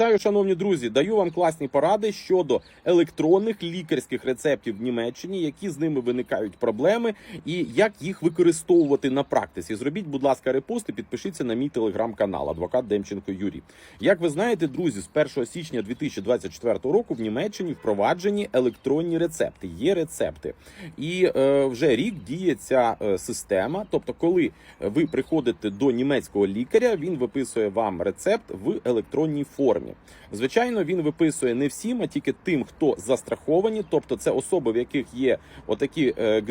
Вітаю, шановні друзі, даю вам класні поради щодо електронних лікарських рецептів в Німеччині, які з ними виникають проблеми, і як їх використовувати на практиці. Зробіть, будь ласка, репост і підпишіться на мій телеграм-канал Адвокат Демченко Юрій. Як ви знаєте, друзі, з 1 січня 2024 року в Німеччині впроваджені електронні рецепти. Є рецепти, і е, вже рік діє ця е, система. Тобто, коли ви приходите до німецького лікаря, він виписує вам рецепт в електронній формі. Звичайно, він виписує не всім, а тільки тим, хто застраховані, тобто це особи, в яких є отакі е,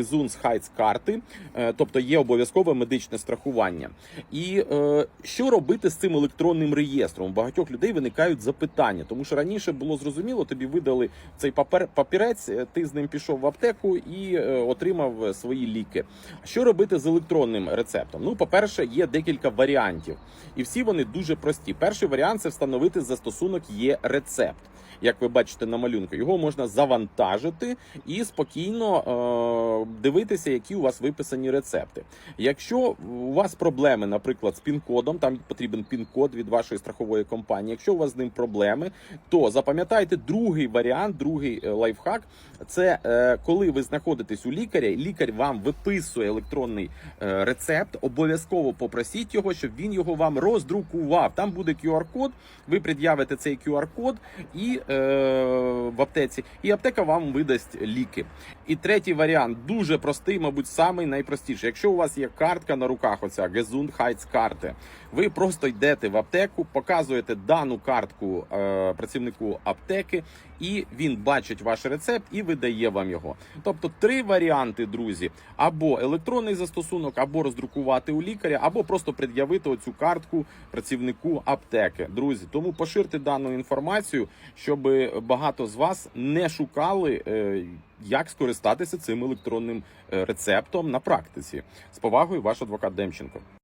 карти, тобто є обов'язкове медичне страхування. І е, що робити з цим електронним реєстром? У багатьох людей виникають запитання, тому що раніше було зрозуміло, тобі видали цей папер, папірець, е, ти з ним пішов в аптеку і е, отримав е, свої ліки. Що робити з електронним рецептом? Ну, по-перше, є декілька варіантів, і всі вони дуже прості. Перший варіант це встановити застосунок є рецепт. Як ви бачите на малюнку, його можна завантажити і спокійно е, дивитися, які у вас виписані рецепти. Якщо у вас проблеми, наприклад, з пін-кодом, там потрібен пін-код від вашої страхової компанії. Якщо у вас з ним проблеми, то запам'ятайте другий варіант, другий е, лайфхак. Це е, коли ви знаходитесь у лікаря, лікар вам виписує електронний е, рецепт. Обов'язково попросіть його, щоб він його вам роздрукував. Там буде QR-код. Ви пред'явите цей QR-код і в аптеці, і аптека вам видасть ліки. І третій варіант дуже простий, мабуть, самий найпростіший. Якщо у вас є картка на руках, оця карти, ви просто йдете в аптеку, показуєте дану картку е, працівнику аптеки, і він бачить ваш рецепт і видає вам його. Тобто три варіанти, друзі: або електронний застосунок, або роздрукувати у лікаря, або просто пред'явити оцю картку працівнику аптеки. Друзі, тому поширте дану інформацію, щоб багато з вас не шукали. е, Як скористатися цим електронним е, рецептом на практиці з повагою, ваш адвокат Демченко.